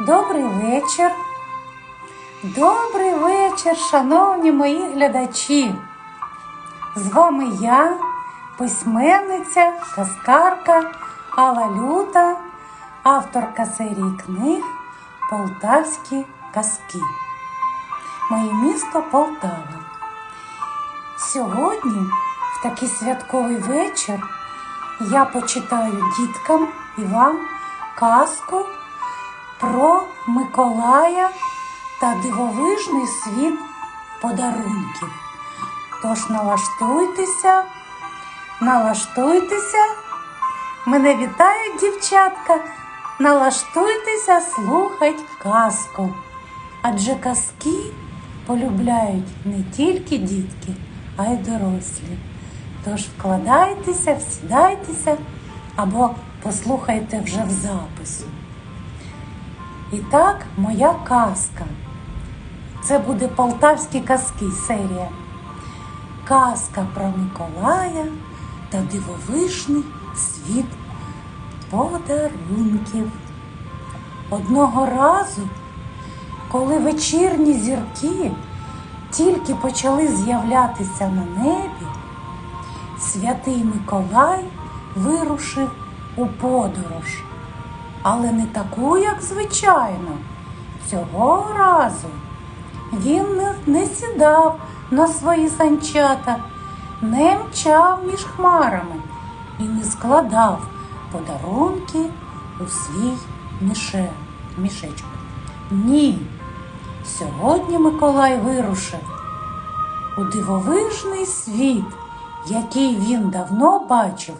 Добрий вечір. Добрий вечір, шановні мої глядачі. З вами я, письменниця, казкарка Алла Люта, авторка серії книг Полтавські казки. Моє місто Полтава. Сьогодні, в такий святковий вечір, я почитаю діткам і вам казку про Миколая та дивовижний світ подарунків. Тож налаштуйтеся, налаштуйтеся. Мене вітають дівчатка. Налаштуйтеся слухать казку. Адже казки полюбляють не тільки дітки, а й дорослі. Тож вкладайтеся, всідайтеся або послухайте вже в запису. І так, моя казка. Це буде Полтавські казки серія. Казка про Миколая та дивовижний світ подарунків. Одного разу, коли вечірні зірки тільки почали з'являтися на небі, святий Миколай вирушив у подорож але не таку, як звичайно. Цього разу він не, сідав на свої санчата, не мчав між хмарами і не складав подарунки у свій міше, мішечок. Ні. Сьогодні Миколай вирушив у дивовижний світ, який він давно бачив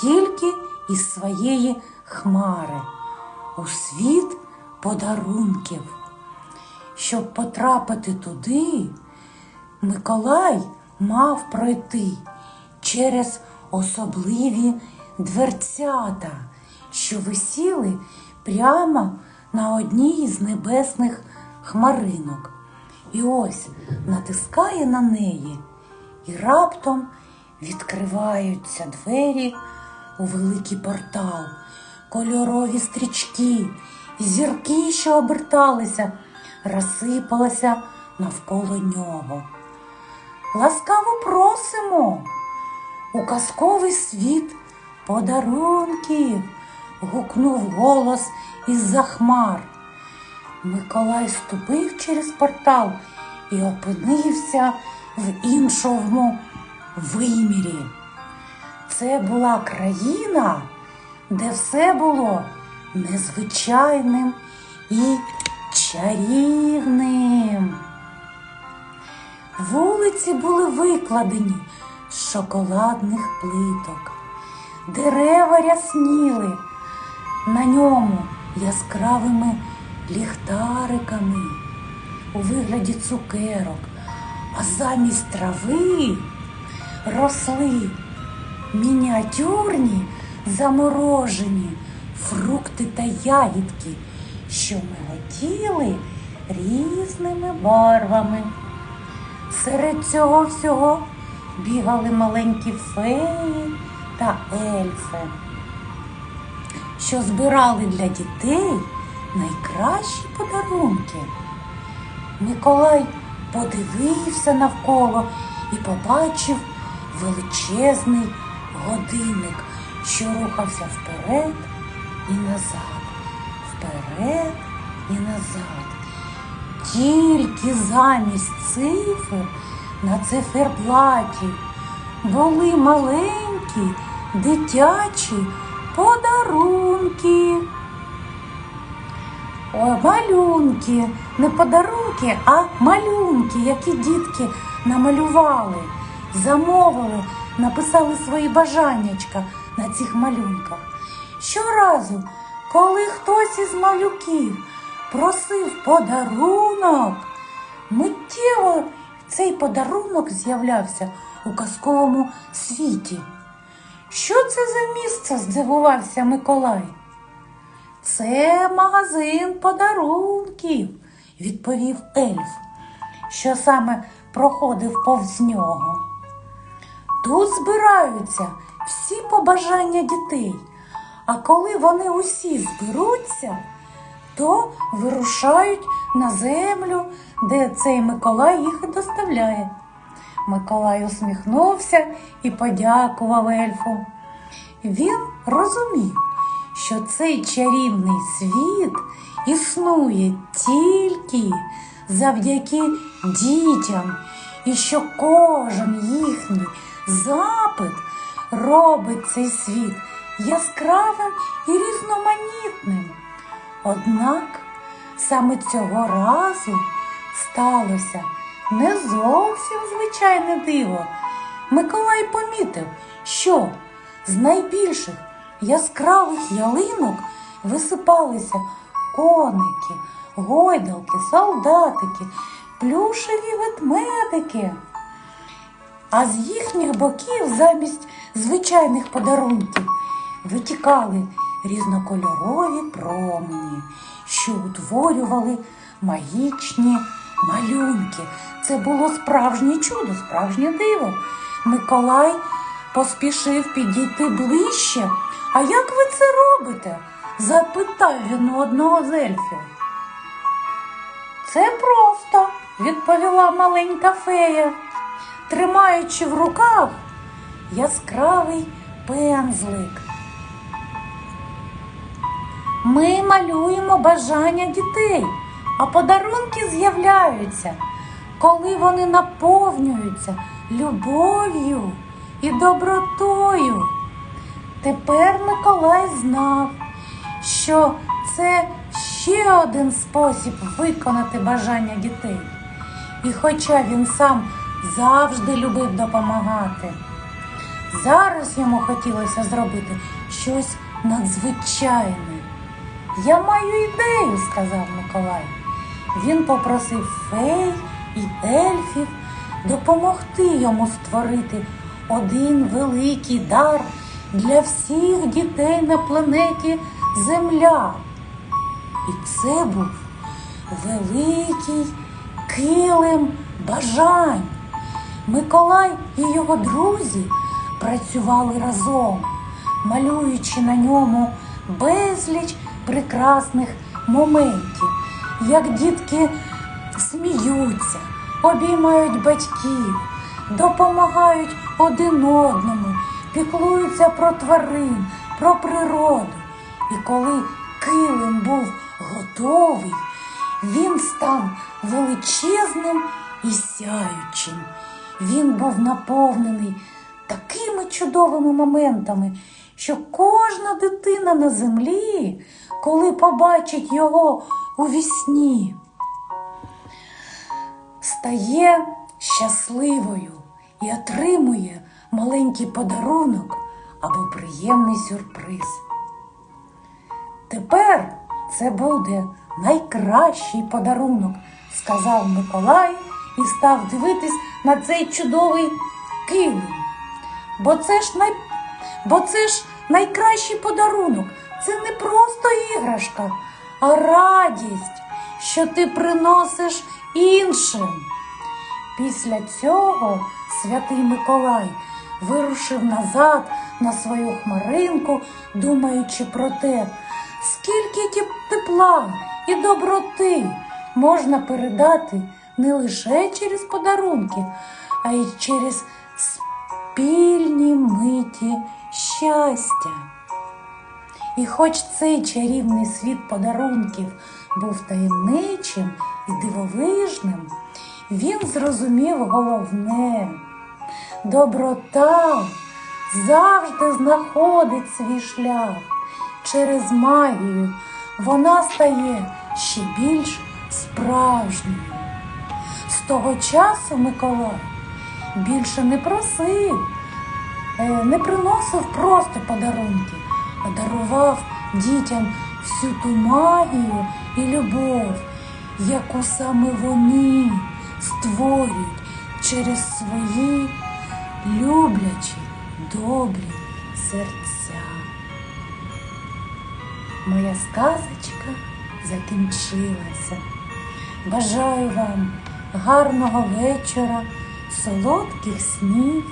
тільки із своєї хмари, у світ подарунків. Щоб потрапити туди, Миколай мав пройти через особливі дверцята, що висіли прямо на одній з небесних хмаринок. І ось натискає на неї, і раптом відкриваються двері у великий портал, кольорові стрічки, зірки, що оберталися, розсипалися навколо нього. Ласкаво просимо у казковий світ подарунків, гукнув голос із-за хмар. Миколай ступив через портал і опинився в іншому вимірі. Це була країна, де все було незвичайним і чарівним. Вулиці були викладені з шоколадних плиток, дерева рясніли на ньому яскравими ліхтариками у вигляді цукерок, а замість трави росли мініатюрні заморожені фрукти та ягідки, що миготіли різними барвами. Серед цього всього бігали маленькі феї та ельфи, що збирали для дітей найкращі подарунки. Миколай подивився навколо і побачив величезний годинник, що рухався вперед і назад, вперед і назад. Тільки замість цифр на циферблаті були маленькі дитячі подарунки. О, малюнки, не подарунки, а малюнки, які дітки намалювали, замовили, написали свої бажаннячка на цих малюнках. Щоразу, коли хтось із малюків просив подарунок, миттєво цей подарунок з'являвся у казковому світі. Що це за місце? здивувався Миколай. Це магазин подарунків, відповів ельф, що саме проходив повз нього. Тут збираються всі побажання дітей, а коли вони усі зберуться, то вирушають на землю, де цей Миколай їх і доставляє. Миколай усміхнувся і подякував ельфу. Він розумів, що цей чарівний світ існує тільки завдяки дітям, і що кожен їхній запит робить цей світ яскравим і різноманітним. Однак саме цього разу сталося не зовсім звичайне диво. Миколай помітив, що з найбільших яскравих ялинок висипалися коники, гойдалки, солдатики, плюшеві ведмедики. А з їхніх боків замість звичайних подарунків витікали різнокольорові промені, що утворювали магічні малюнки. Це було справжнє чудо, справжнє диво. Миколай поспішив підійти ближче. А як ви це робите? запитав він у одного з ельфів. Це просто, відповіла маленька фея, тримаючи в руках яскравий пензлик. Ми малюємо бажання дітей, а подарунки з'являються, коли вони наповнюються любов'ю і добротою. Тепер Миколай знав, що це ще один спосіб виконати бажання дітей. І хоча він сам завжди любив допомагати, зараз йому хотілося зробити щось надзвичайне. Я маю ідею, сказав Миколай. Він попросив фей і ельфів допомогти йому створити один великий дар для всіх дітей на планеті Земля. І це був великий килим бажань. Миколай і його друзі працювали разом, малюючи на ньому безліч прекрасних моментів, як дітки сміються, обіймають батьків, допомагають один одному, піклуються про тварин, про природу. І коли килим був готовий, він став величезним і сяючим. Він був наповнений такими чудовими моментами, що кожна дитина на землі, коли побачить його у вісні, стає щасливою і отримує маленький подарунок або приємний сюрприз. Тепер це буде найкращий подарунок, сказав Миколай і став дивитись на цей чудовий килим. Бо це ж най... Бо це ж найкращий подарунок. Це не просто іграшка, а радість, що ти приносиш іншим. Після цього святий Миколай вирушив назад на свою хмаринку, думаючи про те, скільки тепла і доброти можна передати не лише через подарунки, а й через спільні миті щастя. І хоч цей чарівний світ подарунків був таємничим і дивовижним, він зрозумів головне. Доброта завжди знаходить свій шлях. Через магію вона стає ще більш справжньою. Того часу Миколай більше не просив, е, не приносив просто подарунки, а дарував дітям всю ту магію і любов, яку саме вони створюють через свої люблячі, добрі серця. Моя сказочка закінчилася. Бажаю вам гарного вечора, солодких снів,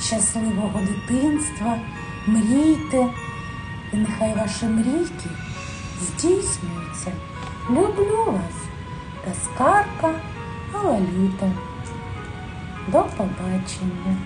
щасливого дитинства, мрійте, і нехай ваші мрійки здійснюються. Люблю вас, казкарка Алаліта. До побачення.